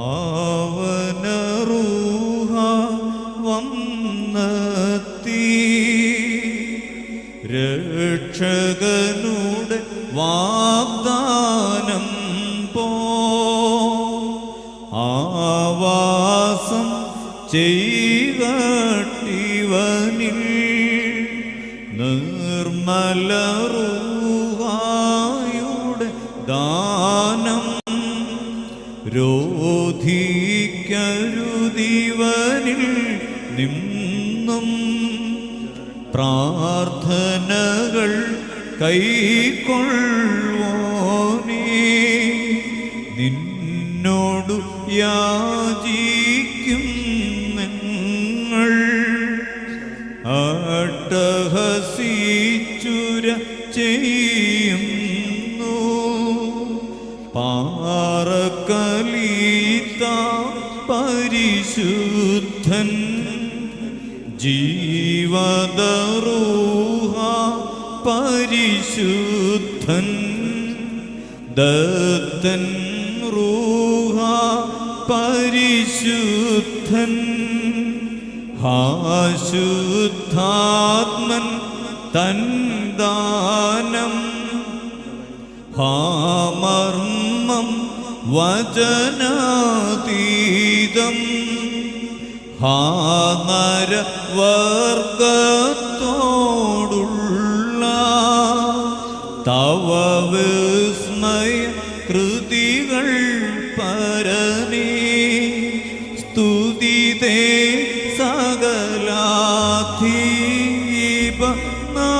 ആവനറൂഹ വന്നത്തി. രക്ഷകനുടെ പോ. ആവാസം നിർമ്മലറൂഹായുടെ രോധിക്കരുതിവനിൽ നിന്നും പ്രാർത്ഥനകൾ കൈക്കൊള്ളുവോനേ. നിന്നോടു യാചിക്കും നിങ്ങൾ. അട്ടഹസിച്ചുര ചെയ്യുന്നു പാറക്കലീത്ത പരിശുദ്ധൻ ജീവദറൂഹ പരിശുദ്ധൻ ദത്തൻ റൂഹ പരിശുദ്ധൻ ഹാശുദ്ധാത്മൻ തൻ ദാനം ഹാമർമ്മം വചനാതീതം. ഹാനര വർഗത്തോടുള്ള തവ വിസ്മയ കൃതികൾ പരനേ. സ്തുതിതേ സകലാധീപ നാ